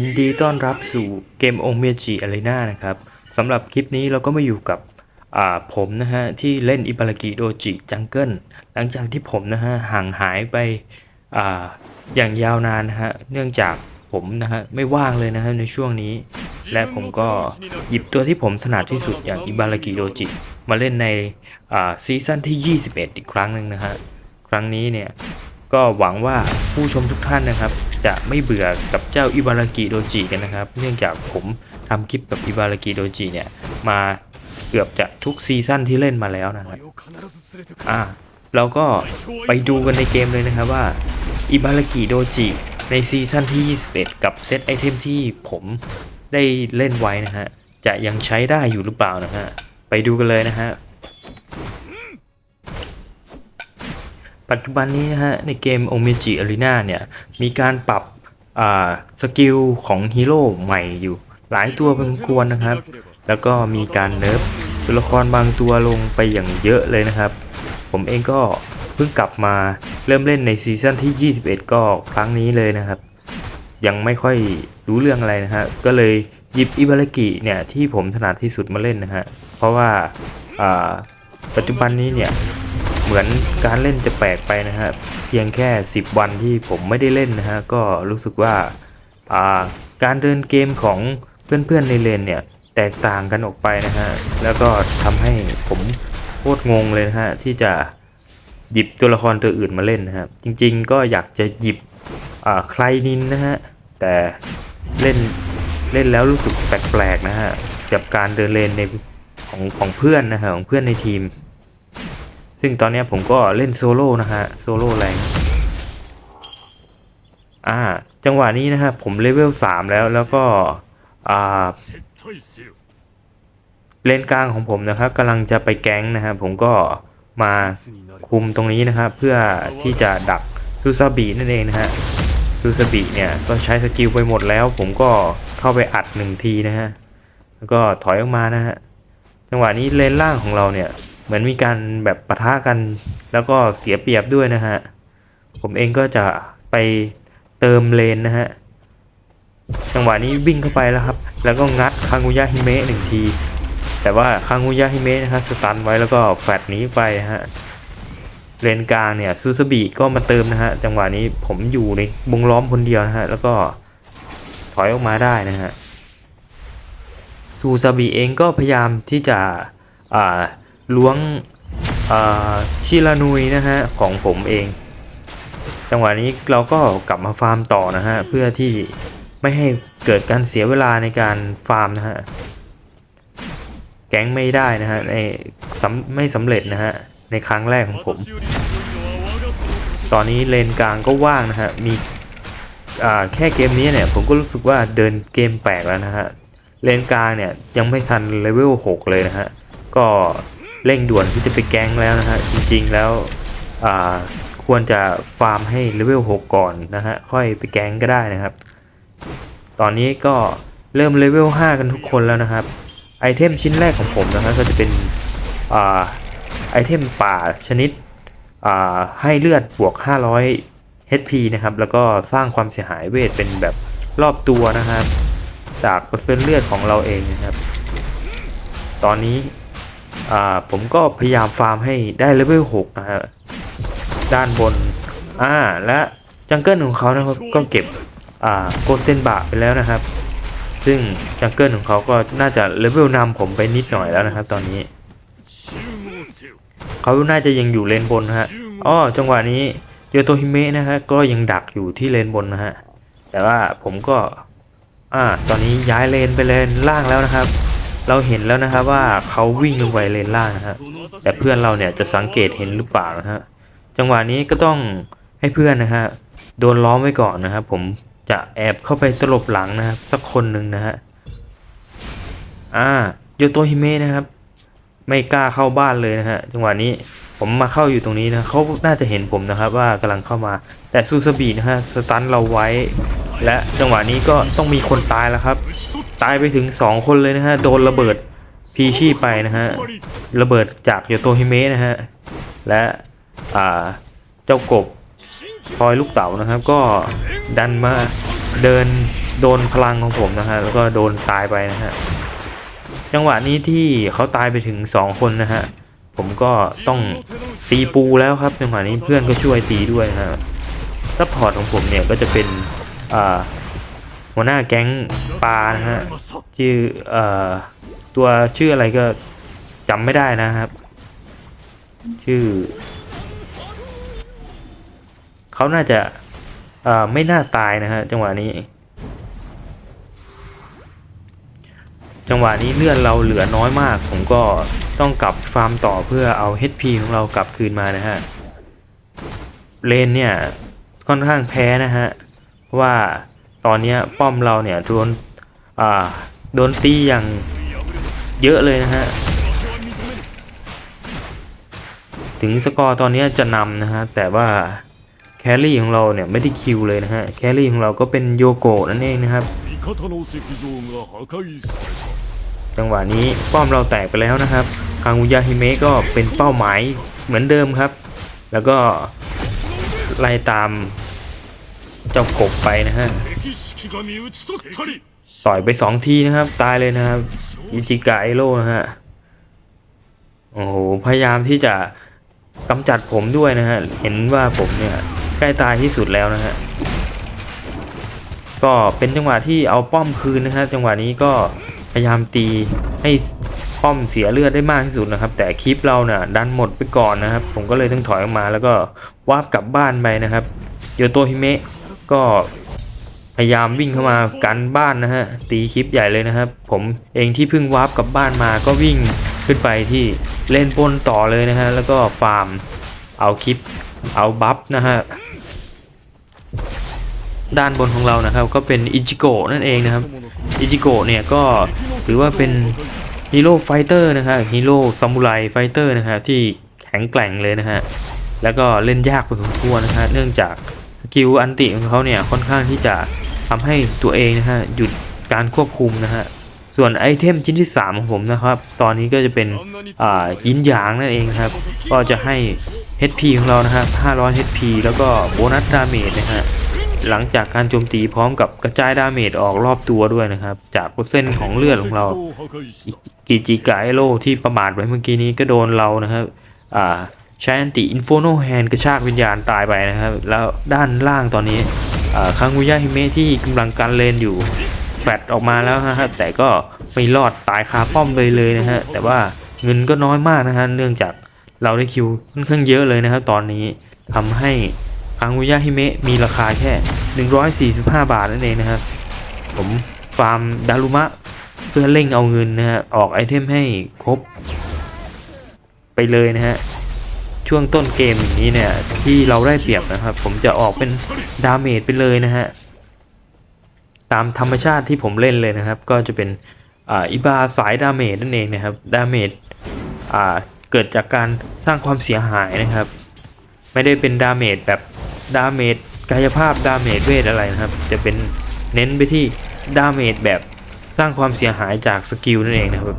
ยินดีต้อนรับสู่เกมองเมจิอารีนานะครับสำหรับคลิปนี้เราก็มาอยู่กับผมนะฮะ ที่เล่นอิบารากิโดจิจังเกิลหลังจากที่ผมนะฮะ ห่างหายไปออย่างยาวนานนะฮะ เนื่องจากผมนะฮะ ไม่ว่างเลยนะฮะ ในช่วงนี้ และผมก็หยิบตัวที่ผมถนัดที่สุดอย่างอิบารากิโดจิมาเล่นในซีซั่นที่ 21 อีกครั้งหนึ่งนะฮะ ครั้งนี้เนี่ย ก็หวังว่าผู้ชมทุกท่านนะครับ จะไม่เบื่อกับเจ้าอิบารากิโดจิกันนะครับ เนื่องจากผมทำคลิปกับอิบารากิโดจิเนี่ยมาเกือบจะทุกซีซั่นที่เล่นมาแล้วนะครับอ่าเราก็ไปดูกันในเกมเลยนะครับว่าอิบารากิโดจิในซีซั่นที่ 21 กับเซตไอเทมที่ผมได้เล่นไว้นะฮะจะยังใช้ได้อยู่หรือเปล่านะฮะไปดูกันเลยนะฮะ ปัจจุบันนี้นะฮะในเกม o m e g i Arena เนี่ยมีการปรับสกิลของฮีโร่ใหม่อยู่หลายตัวพอสมควรนะครับ แล้วก็มีการเนิร์ฟตัวละครบางตัวลงไปอย่างเยอะเลยนะครับ ผมเองก็เพิ่งกลับมาเริ่มเล่นในซีซั่นที่ 21 ก็ครั้งนี้เลยนะครับ ยังไม่ค่อยรู้เรื่องอะไรนะฮะก็เลยหยิบอิบารากิเนี่ยที่ผมถนัดที่สุดมาเล่นนะฮะเพราะว่าปัจจุบันนี้เนี่ย เหมือนการเล่นจะแปลกไปนะฮะเพียงแค่ 10 วันที่ผมไม่ได้เล่นนะฮะก็รู้สึกว่าาการเดินเกมของเพื่อนๆในเลนเนี่ยแตกต่างกันออกไปนะฮะแล้วก็ทำให้ผมโคตรงงเลยนะฮะที่จะหยิบตัวละครตัวอื่นมาเล่นนะครับจริงๆก็อยากจะหยิบใครนินนะฮะแต่เล่นเล่นแล้วรู้สึกแปลกๆนะฮะกับการเดินเลนในของของเพื่อนนะฮะของเพื่อนในทีม ซึ่งตอนนี้ผมก็เล่นโซโล่นะฮะโซโล่แรงอ่าจังหวะนี้นะฮะผมเลเวล3แล้วแล้วก็อ่าเลนกลางของผมนะครับกำลังจะไปแก๊งนะฮะผมก็มาคุมตรงนี้นะครับเพื่อที่จะดักซูซาบินั่นเองนะฮะซูซาบิเนี่ยก็ใช้สกิลไปหมดแล้ว ผมก็เข้าไปอัดหนึ่งทีนะฮะแล้วก็ถอยออกมานะฮะจังหวะนี้เลนล่างของเราเนี่ย เหมือนมีการแบบปะทะกัน แล้วก็เสียเปรียบด้วยนะฮะ ผมเองก็จะไปเติมเลนนะฮะ จังหวะนี้วิ่งเข้าไปแล้วครับ แล้วก็งัดคางูยะฮิเมะหนึ่งที แต่ว่าคางูยะฮิเมะนะฮะสตันไว้แล้วก็แฟดหนี้ไปฮะ เลนกลางเนี่ยซูซาบิก็มาเติมนะฮะ จังหวะนี้ผมอยู่ในวงล้อมคนเดียวนะฮะ แล้วก็ถอยออกมาได้นะฮะซูซาบิเองก็พยายามที่จะอ่า ล้วงชิรานุยนะฮะของผมเอง จังหวะนี้เราก็กลับมาฟาร์มต่อนะฮะเพื่อที่ไม่ให้เกิดการเสียเวลาในการฟาร์มนะฮะแก๊งไม่ได้นะฮะในไม่สำเร็จนะฮะในครั้งแรกของผม ตอนนี้เลนกลางก็ว่างนะฮะมีแค่เกมนี้เนี่ยผมก็รู้สึกว่าเดินเกมแปลกแล้วนะฮะเลนกลางเนี่ยยังไม่ทันเลเวล6เลยนะฮะก็ เร่งด่วนที่จะไปแก๊งแล้วนะฮะจริงๆแล้วควรจะฟาร์มให้เลเวล6ก่อนนะฮะค่อยไปแก๊งก็ได้นะครับ ตอนนี้ก็เริ่มเลเวล5กันทุกคนแล้วนะครับไอเทมชิ้นแรกของผมนะครับก็จะเป็นอไอเทมป่าชนิดให้เลือดบวก 500 HP นะครับ แล้วก็สร้างความเสียหายเวทเป็นแบบรอบตัวนะครับ จากเปอร์เซ็นต์เลือดของเราเองนะครับ ตอนนี้ อ่าผมก็พยายามฟาร์มให้ได้เลเวล6นะฮะด้านบนอ่าและจังเกิลของเขานะครับก็เก็บอ่าโกเด้นบะไปแล้วนะครับ ซึ่งจังเกิลของเขาก็น่าจะเลเวลนำผมไปนิดหน่อยแล้วนะครับ ตอนนี้ เขาน่าจะยังอยู่เลนบนนะฮะอ้อจังหวะนี้โยโตฮิเมะนะฮะก็ยังดักอยู่ที่เลนบนนะฮะแต่ว่าผมก็อ่าตอนนี้ย้ายเลนไปเลนล่างแล้วนะครับ เราเห็นแล้วนะครับว่าเขาวิ่งลงไปเลนล่างนะฮะแต่เพื่อนเราเนี่ยจะสังเกตเห็นหรือเปล่านะฮะจังหวะนี้ก็ต้องให้เพื่อนนะฮะโดนล้อมไว้ก่อนนะครับผมจะแอบเข้าไปตลบหลังนะครับสักคนหนึ่งนะฮะอ่าโยโตฮิเมะนะครับ ไม่กล้าเข้าบ้านเลยนะฮะจังหวะนี้ผมมาเข้าอยู่ตรงนี้นะเขาน่าจะเห็นผมนะครับว่ากำลังเข้ามา แต่ซูซาบินะฮะสตันเราไว้ และจังหวะนี้ก็ต้องมีคนตายแล้วครับ ตายไปถึง 2 คนเลยนะฮะ โดนระเบิดพีชีไปนะฮะ ระเบิดจากโยโตฮิเมะนะฮะ และอ่าเจ้ากบพลอยลูกเต๋านะครับ ก็ดันมาเดินโดนพลังของผมนะฮะ แล้วก็โดนตายไปนะฮะ จังหวะนี้ที่เขาตายไปถึงสองคนนะฮะ ผมก็ต้องตีปูแล้วครับ จังหวะนี้เพื่อนก็ช่วยตีด้วยนะฮะซัพพอร์ตของผมเนี่ยก็จะเป็นอ่า หัวหน้าแก๊งปลานะฮะชื่อเอ่อตัวชื่ออะไรก็จำไม่ได้นะครับ ชื่อเขาน่าจะเอ่อไม่น่าตายนะฮะจังหวะนี้ จังหวะนี้เลือดเราเหลือน้อยมาก ผมก็ต้องกลับฟาร์มต่อเพื่อเอา HP ของเรากลับคืนมานะฮะเลนเนี่ยค่อนข้างแพ้นะฮะเพราะว่า ตอนนี้ป้อมเราเนี่ยโดนอ่าโดนตีอย่างเยอะเลยนะฮะถึงสกอร์ตอนนี้จะนำนะฮะแต่ว่าแครี่ของเราเนี่ยไม่ได้คิวเลยนะฮะแครี่ของเราก็เป็นโยโกะนั่นเองนะครับจังหวะนี้ป้อมเราแตกไปแล้วนะครับคางุยาฮิเมะก็เป็นเป้าหมายเหมือนเดิมครับ แล้วก็ไล่ตาม จ้ากบไปนะฮะต่อยไปสองทีนะครับ ตายเลยนะครับอิจิกะไอโร่นะฮะโอ้โหพยายามที่จะกำจัดผมด้วยนะฮะเห็นว่าผมเนี่ยใกล้ตายที่สุดแล้วนะฮะก็เป็นจังหวะที่เอาป้อมคืนนะครับจังหวะนี้ก็พยายามตีให้ป้อมเสียเลือดได้มากที่สุดนะครับ แต่คลิปเราเนี่ยดันหมดไปก่อนนะครับ ผมก็เลยต้องถอยออกมาแล้วก็วาบกลับบ้านไปนะครับโยโตฮิเมะ ก็พยายามวิ่งเข้ามากันบ้านนะฮะตีคลิปใหญ่เลยนะครับ ผมเองที่เพิ่งวาร์ปกลับบ้านมาก็วิ่งขึ้นไปที่เล่นปนต่อเลยนะฮะแล้วก็ฟาร์มเอาคลิปเอาบัฟนะฮะด้านบนของเรานะครับก็เป็นอิจิโกะนั่นเองนะครับอิจิโกะเนี่ยก็ถือว่าเป็นฮีโร่ไฟเตอร์นะฮะฮีโร่ซามูไรไฟเตอร์นะฮะที่แข็งแกร่งเลยนะฮะแล้วก็เล่นยากพอสมควรนะฮะเนื่องจาก กิลอันติของเขาเนี่ยค่อนข้างที่จะทำให้ตัวเองนะฮะหยุดการควบคุมนะฮะส่วนไอเทมชิ้นที่ 3 ของผมนะครับ ตอนนี้ก็จะเป็นอ่ายินหยางนั่นเองครับ ก็จะให้ HP ของเรานะฮะ500 HP แล้วก็โบนัสดาเมจนะฮะหลังจากการโจมตีพร้อมกับกระจายดาเมจออกรอบตัวด้วยนะครับ จากเส้นของเลือดของเรากิจิกาไอโลที่ประมาทไว้เมื่อกี้นี้ก็โดนเรานะครับอ่า ใช้อันติอินโฟโนแฮนกระชากวิญญาณตายไปนะครับ แล้วด้านล่างตอนนี้อ่าคังกุยะฮิเมะที่กำลังการเลนอยู่แฟดออกมาแล้วนะฮะแต่ก็ไม่รอดตายคาป้อมเลยเลยนะฮะแต่ว่าเงินก็น้อยมากนะฮะเนื่องจากเราได้คิวค่อนข้างเยอะเลยนะครับ ตอนนี้ทำให้คังกุยะฮิเมะมีราคาแค่ 145 บาทนั่นเองนะครับผมฟาร์มดารุมะเพื่อเร่งเอาเงินนะฮะออกไอเทมให้ครบไปเลยนะฮะ ช่วงต้นเกมอย่างนี้เนี่ยที่เราได้เปรียบนะครับ ผมจะออกเป็นดาเมจไปเลยนะฮะตามธรรมชาติที่ผมเล่นเลยนะครับ ก็จะเป็นอิบาสายดาเมจนั่นเองนะครับดาเมจเกิดจากการสร้างความเสียหายนะครับ ไม่ได้เป็นดาเมจแบบดาเมจกายภาพดาเมจเวทอะไรนะครับ จะเป็นเน้นไปที่ดาเมจแบบสร้างความเสียหายจากสกิลนั่นเองนะครับ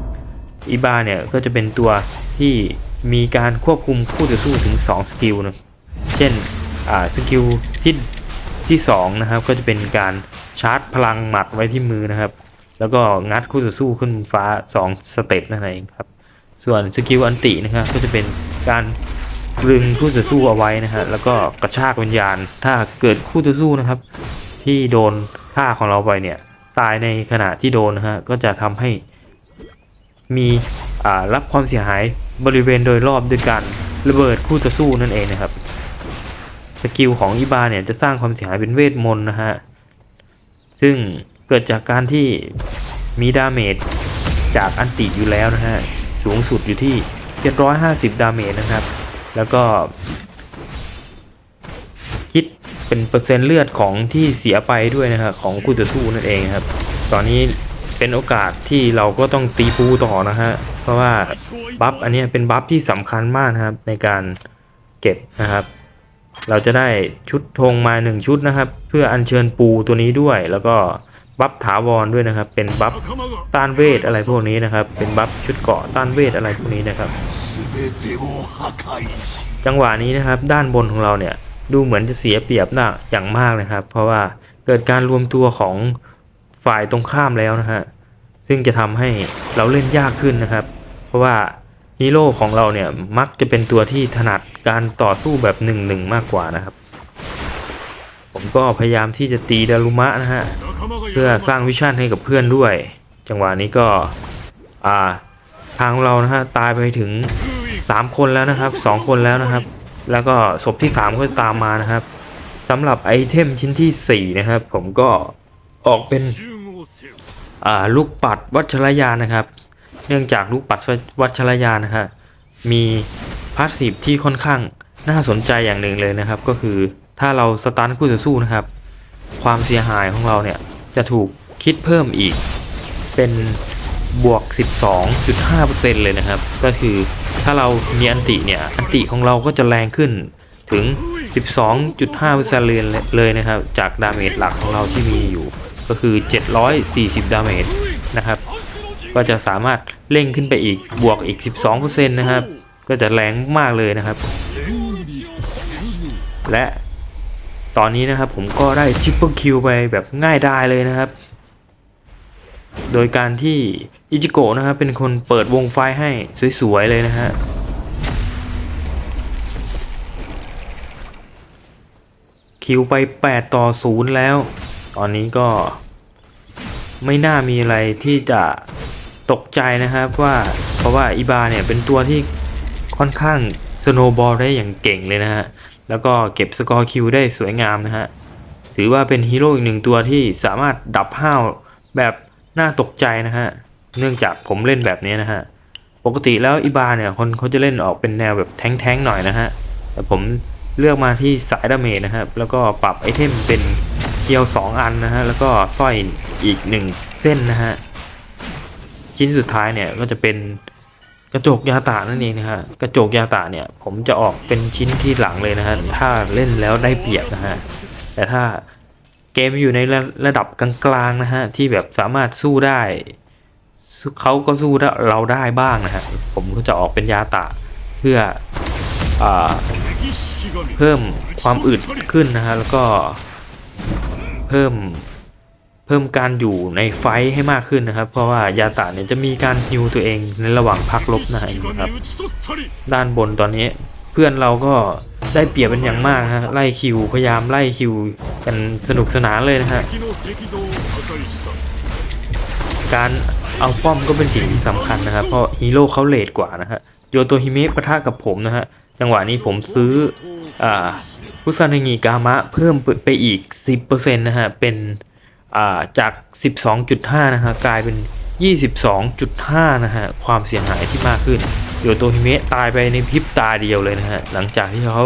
อีบาเนี่ยก็จะเป็นตัวที่ มีการควบคุมคู่ต่อสู้ถึง 2 สกิลนะเช่นอ่าสกิลที่ที่2นะครับก็จะเป็นการชาร์จพลังหมัดไว้ที่มือนะครับ แล้วก็งัดคู่ต่อสู้ขึ้นฟ้า 2 สเต็ปนั่นเองครับ ส่วนสกิลอันตินะครับก็จะเป็นการรึงคู่ต่อสู้เอาไว้นะฮะแล้วก็กระชากวิญญาณ ถ้าเกิดคู่ต่อสู้นะครับ ที่โดนท่าของเราไปเนี่ยตายในขณะที่โดนนะฮะก็จะทำให้มีรับความเสียหาย บริเวณโดยรอบด้วยการระเบิดคู่ต่อสู้นั่นเองนะครับสกิลของอิบาเนี่ยจะสร้างความเสียหายเป็นเวทมนต์นะฮะซึ่งเกิดจากการที่มีดาเมจจากอันติอยู่แล้วนะฮะสูงสุดอยู่ที่ 750 ดาเมจนะครับ แล้วก็ คิดเป็นเปอร์เซ็นต์เลือดของที่เสียไปด้วยนะครับของคู่ต่อสู้นั่นเองครับ ตอนนี้เป็นโอกาสที่เราก็ต้องตีปูต่อนะฮะ ราะว่าบัฟอันนี้เป็นบัฟที่สำคัญมากนะครับในการเก็บนะครับ เราจะได้ชุดธงมาหนึ่งชุดนะครับ เพื่ออัญเชิญปูตัวนี้ด้วย แล้วก็บัฟถาวรด้วยนะครับ เป็นบัฟต้านเวทอะไรพวกนี้นะครับ เป็นบัฟชุดเกาะต้านเวทอะไรพวกนี้นะครับ จังหวะนี้นะครับ ด้านบนของเราเนี่ยดูเหมือนจะเสียเปรียบหนะอย่างมากนะครับ เพราะว่าเกิดการรวมตัวของฝ่ายตรงข้ามแล้วนะฮะซึ่งจะทำให้เราเล่นยากขึ้นนะครับ เพราะว่าฮีโร่ของเราเนี่ยมักจะเป็นตัวที่ถนัดการต่อสู้แบบหนึ่งหนึ่งมากกว่านะครับ ผมก็พยายามที่จะตีดารุมะนะฮะเพื่อสร้างวิชั่นให้กับเพื่อนด้วย จังหวะนี้ก็อ่าทางเรานะฮะตายไปถึง 3 คนแล้วนะครับ 2 คนแล้วนะครับ แล้วก็ศพที่ 3 ก็ตามมานะครับสำหรับไอเทมชิ้นที่ 4 นะครับ ผมก็ออกเป็นอ่าลูกปัดวัชรยานนะครับ เนื่องจากลูกปัดวัชรยานนะฮะมีพาสซีฟที่ค่อนข้างน่าสนใจอย่างหนึ่งเลยนะครับ ก็คือถ้าเราสตาร์ทคู่ต่อสู้นะครับ ความเสียหายของเราเนี่ยจะถูกคิดเพิ่มอีกเป็นบวก 12.5%เลยนะครับ ก็คือถ้าเรามีอันติเนี่ยอันติของเราก็จะแรงขึ้นถึง 12.5%เลยเลยนะครับ จากดาเมจหลักของเราที่มีอยู่ ก็คือ 740 ดาเมจนะครับ ก็จะสามารถเร่งขึ้นไปอีกบวกอีก 12%นะครับ ก็จะแรงมากเลยนะครับ และตอนนี้นะครับผมก็ได้ชิปเปิลคิวไปแบบง่ายดายเลยนะครับ โดยการที่อิจิโกะนะครับเป็นคนเปิดวงไฟให้สวยๆเลยนะฮะคิวไป 8 ต่อ 0 แล้ว ตอนนี้ก็ไม่น่ามีอะไรที่จะ ตกใจนะครับว่าเพราะว่าอิบาเนี่ยเป็นตัวที่ค่อนข้างสโนบอลได้อย่างเก่งเลยนะฮะ แล้วก็เก็บสกอร์คิวได้สวยงามนะฮะ ถือว่าเป็นฮีโร่อีกหนึ่งตัวที่สามารถดับห้าวแบบน่าตกใจนะฮะ เนื่องจากผมเล่นแบบนี้นะฮะ ปกติแล้วอิบาเนี่ยคนเขาจะเล่นออกเป็นแนวแบบแท้งๆหน่อยนะฮะ แต่ผมเลือกมาที่สายดาเมจนะครับ แล้วก็ปรับไอเทมเป็นเคียว 2 อันนะฮะ แล้วก็สร้อยอีก 1 เส้นนะฮะ ชิ้นสุดท้ายเนี่ยก็จะเป็นกระจกยาตานั่นเองนะฮะกระจกยาตาเนี่ยผมจะออกเป็นชิ้นที่หลังเลยนะฮะถ้าเล่นแล้วได้เปรียบนะฮะแต่ถ้าเกมอยู่ในระระดับกลางๆนะฮะที่แบบสามารถสู้ได้เขาก็สู้เราได้บ้างนะฮะผมก็จะออกเป็นยาตะเพื่ออเพิ่มความอึดขึ้นนะฮะแล้วก็เพิ่ม เพิ่มการอยู่ในไฟให้มากขึ้นนะครับ เพราะว่ายาตาเนี่ยจะมีการฮิวตัวเองในระหว่างพักลบนะครับ ด้านบนตอนนี้เพื่อนเราก็ได้เปรียบเป็นอย่างมากฮะไล่คิวพยายามไล่คิวกันสนุกสนานเลยนะฮะการเอาป้อมก็เป็นสิ่งสำคัญนะครับ เพราะฮีโร่เขาเลดกว่านะฮะโยโตฮิเมะปะทะกับผมนะฮะจังหวะนี้ผมซื้ออ่าพุซานงิกามะเพิ่มไปอีก 10%นะฮะเป็น จาก 12.5 นะฮะกลายเป็น 22.5 นะฮะความเสียหายที่มากขึ้นโยโตฮิเมะตายไปในพริบตาเดียวเลยนะฮะหลังจากที่เขา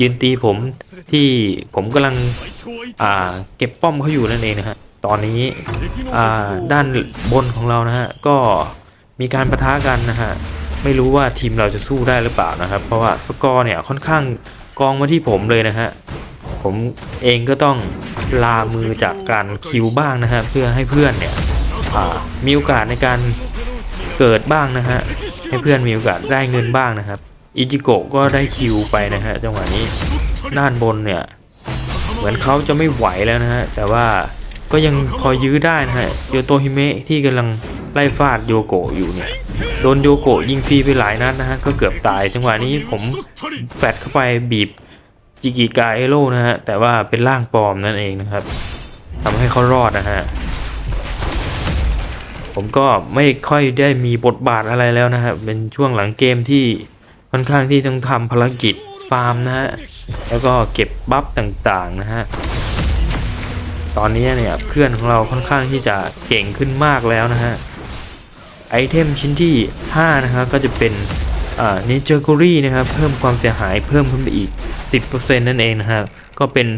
ยืนตีผมที่ผมกำลังเก็บป้อมเขาอยู่นั่นเองนะฮะตอนนี้ด้านบนของเรานะฮะก็มีการประทะกันนะฮะไม่รู้ว่าทีมเราจะสู้ได้หรือเปล่านะครับ เพราะว่าสกอร์เนี่ยค่อนข้างกองมาที่ผมเลยนะฮะ ผมเองก็ต้องลามือจากการคิวบ้างนะฮะเพื่อให้เพื่อนเนี่ยมีโอกาสในการเกิดบ้างนะฮะให้เพื่อนมีโอกาสได้เงินบ้างนะครับอิจิโกะก็ได้คิวไปนะฮะจังหวะนี้ด้านบนเนี่ยเหมือนเขาจะไม่ไหวแล้วนะฮะแต่ว่าก็ยังพอยื้อได้นะฮะโยโตฮิเมะที่กำลังไล่ฟาดโยโกะอยู่เนี่ยโดนโยโกะยิงฟรีไปหลายนัดนะฮะก็เกือบตายจังหวะนี้ผมแฟดเข้าไปบีบ จิกิกาเอโร่นะฮะ แต่ว่าเป็นร่างปลอมนั่นเองนะครับทำให้เขารอดนะฮะ ผมก็ไม่ค่อยได้มีบทบาทอะไรแล้วนะครับเป็นช่วงหลังเกมที่ค่อนข้างที่ต้องทำภารกิจฟาร์มนะฮะ แล้วก็เก็บบัฟต่างๆนะฮะ ตอนนี้เนี่ยเพื่อนของเราค่อนข้างที่จะเก่งขึ้นมากแล้วนะฮะ ไอเทมชิ้นที่ 5 นะครับก็จะเป็น นเจอร์กรีนะครับ เพิ่มความเสียหายเพิ่มขึ้นไปอีก 10%นั่นเองนะครับก็เป็น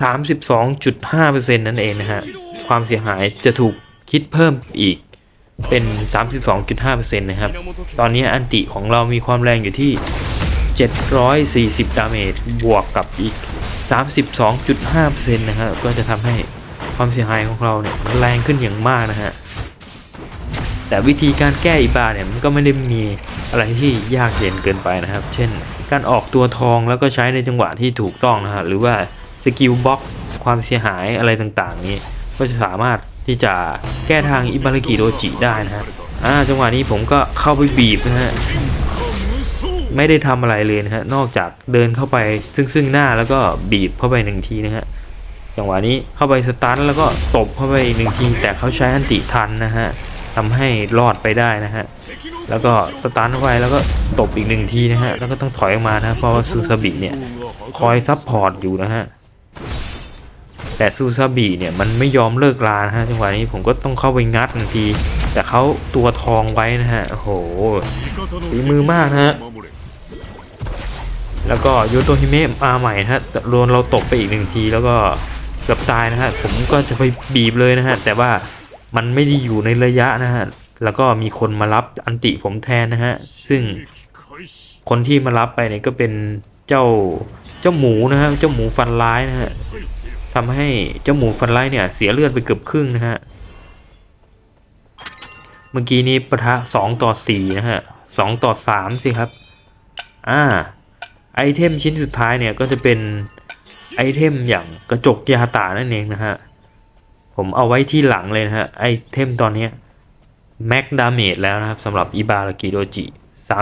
32.5%นั่นเองนะฮะความเสียหายจะถูกคิดเพิ่มอีกเป็น 32.5%นะครับ ตอนนี้อันติของเรามีความแรงอยู่ที่ 740 ดาเมจบวกกับอีก 32.5%นะฮะก็จะทำให้ความเสียหายของเราเนี่ยแรงขึ้นอย่างมากนะฮะ แต่วิธีการแก้อีบาเนี่ยมันก็ไม่ได้มีอะไรที่ยากเย็นเกินไปนะครับ เช่น การออกตัวทองแล้วก็ใช้ในจังหวะที่ถูกต้องนะฮะหรือว่าสกิลบล็อกความเสียหายอะไรต่างๆ นี้ ก็จะสามารถที่จะแก้ทางอิบารากิโดจิได้นะฮะอ่าจังหวะนี้ผมก็เข้าไปบีบนะฮะไม่ได้ทำอะไรเลยนะฮะนอกจากเดินเข้าไปซึ่งซึ่งหน้าแล้วก็บีบเข้าไปหนึ่งทีนะฮะจังหวะนี้เข้าไปสตาร์ทแล้วก็ตบเข้าไปหนึ่งทีแต่เขาใช้อันติทันนะฮะ ทำให้รอดไปได้นะฮะ แล้วก็สตาร์ทไว้แล้วก็ตบอีกหนึ่งทีนะฮะ แล้วก็ต้องถอยออกมานะเพราะว่าซูซาบิเนี่ยคอยซับพอร์ตอยู่นะฮะ แต่ซูซาบิเนี่ยมันไม่ยอมเลิกลานะฮะจังหวะนี้ผมก็ต้องเข้าไปงัดทันที แต่เขาตัวทองไว้นะฮะ โอ้โหฝีมือมากนะฮะแล้วก็ยูโตฮิเมะมาใหม่ฮะโดนเราตกไปอีกหนึ่งที แล้วก็เกือบตายนะฮะ ผมก็จะไปบีบเลยนะฮะ แต่ว่า มันไม่ได้อยู่ในระยะนะฮะ แล้วก็มีคนมารับอันติผมแทนนะฮะ ซึ่งคนที่มารับไปเนี่ยก็เป็นเจ้าเจ้าหมูนะฮะ เจ้าหมูฟันร้ายนะฮะทำให้เจ้าหมูฟันร้ายเนี่ย เสียเลือดไปเกือบครึ่งนะฮะ เมื่อกี้นี้ปะทะสองต่อสี่นะฮะสองต่อสามสิครับ อ่า ไอเทมชิ้นสุดท้ายเนี่ยก็จะเป็นไอเทมอย่างกระจกยาตานั่นเองนะฮะ ผมเอาไว้ที่หลังเลยนะฮะ ไอเทมตอนนี้แม็กดาเมจแล้วนะครับสำหรับอิบารากิโดจิ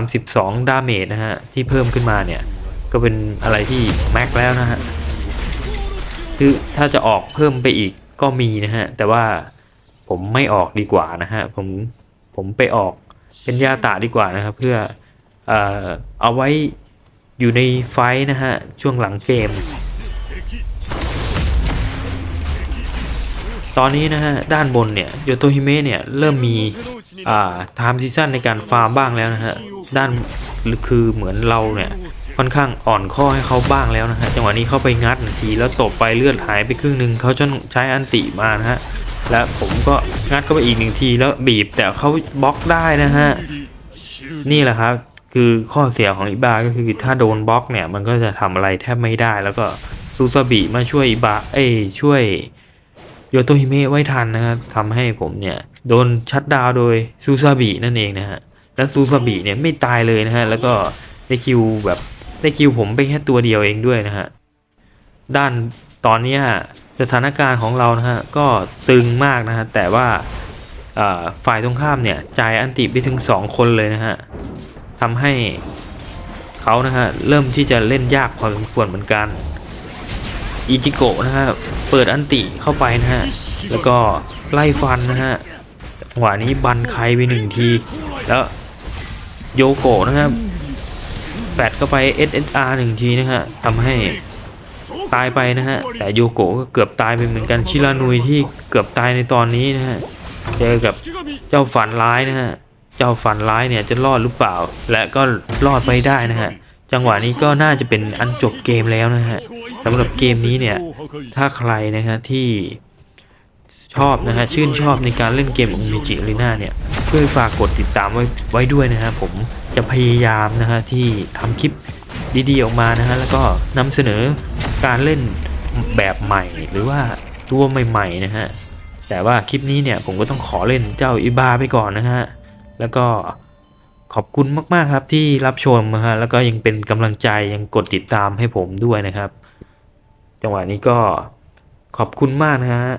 32 ดาเมจนะฮะ ที่เพิ่มขึ้นมาเนี่ย ก็เป็นอะไรที่แม็กแล้วนะฮะ คือถ้าจะออกเพิ่มไปอีกก็มีนะฮะ แต่ว่าผมไม่ออกดีกว่านะฮะ ผมผมไปออกเป็นยาตาดีกว่านะครับ เพื่อเอ่อเอาไว้อยู่ในไฟนะฮะ ช่วงหลังเกม ตอนนี้นะฮะด้านบนเนี่ยโยโตฮิเมะเนี่ยเริ่มมีอ่าไทม์ซีซั่นในการฟาร์มบ้างแล้วนะฮะด้านคือเหมือนเราเนี่ยค่อนข้างอ่อนข้อให้เขาบ้างแล้วนะฮะจังหวะนี้เข้าไปงัดหนึ่งทีแล้วตบไปเลือดหายไปครึ่งหนึ่งเขาจะใช้อันติมานะฮะและผมก็งัดเข้าไปอีกหนึ่งทีแล้วบีบแต่เขาบล็อกได้นะฮะนี่แหละครับคือข้อเสียของอิบาก็คือถ้าโดนบล็อกเนี่ยมันก็จะทำอะไรแทบไม่ได้แล้วก็ซูซาบิมาช่วยอิบาเอ้ช่วย โยโตฮิเมะไว้ทันนะครับทำให้ผมเนี่ยโดนชัดดาวโดยซูซาบินั่นเองนะฮะและซูซาบิเนี่ยไม่ตายเลยนะฮะแล้วก็ได้คิวแบบได้คิวผมไปแค่ตัวเดียวเองด้วยนะฮะด้านตอนนี้สถานการณ์ของเรานะฮะก็ตึงมากนะฮะแต่ว่าอ่าฝ่ายตรงข้ามเนี่ยจ่ายอันติไปถึง 2 คนเลยนะฮะทำให้เขานะฮะเริ่มที่จะเล่นยากพอสมควรเหมือนกัน อิจิโกะนะฮะ เปิดอันติเข้าไปนะฮะ แล้วก็ไล่ฟันนะฮะจังหวะนี้บันใครไปหนึ่งที แล้วโยโกะนะครับแฟดเข้าไป SSR หนึ่งทีนะฮะทำให้ตายไปนะฮะ แต่โยโกะก็เกือบตายไปเหมือนกันชิรานุยที่เกือบตายในตอนนี้นะฮะ เจอกับเจ้าฝันร้ายนะฮะ เจ้าฝันร้ายเนี่ยจะรอดหรือเปล่า และก็รอดไปได้นะฮะ จังหวะนี้ก็น่าจะเป็นอันจบเกมแล้วนะฮะสำหรับเกมนี้เนี่ยถ้าใครนะฮะที่ชอบนะฮะชื่นชอบในการเล่นเกมอุมิจิลีน่าเนี่ยช่วยฝากกดติดตามไว้ไว้ด้วยนะฮะผมจะพยายามนะฮะที่ทำคลิปดีๆออกมานะฮะแล้วก็นำเสนอการเล่นแบบใหม่ หรือว่าตัวใหม่ๆนะฮะแต่ว่าคลิปนี้เนี่ยผมก็ต้องขอเล่นเจ้าอิบาไปก่อนนะฮะแล้วก็ ขอบคุณมากๆครับที่รับชมนะฮะแล้วก็ยังเป็นกำลังใจยังกดติดตามให้ผมด้วยนะครับ จังหวะนี้ก็ขอบคุณมากนะฮะ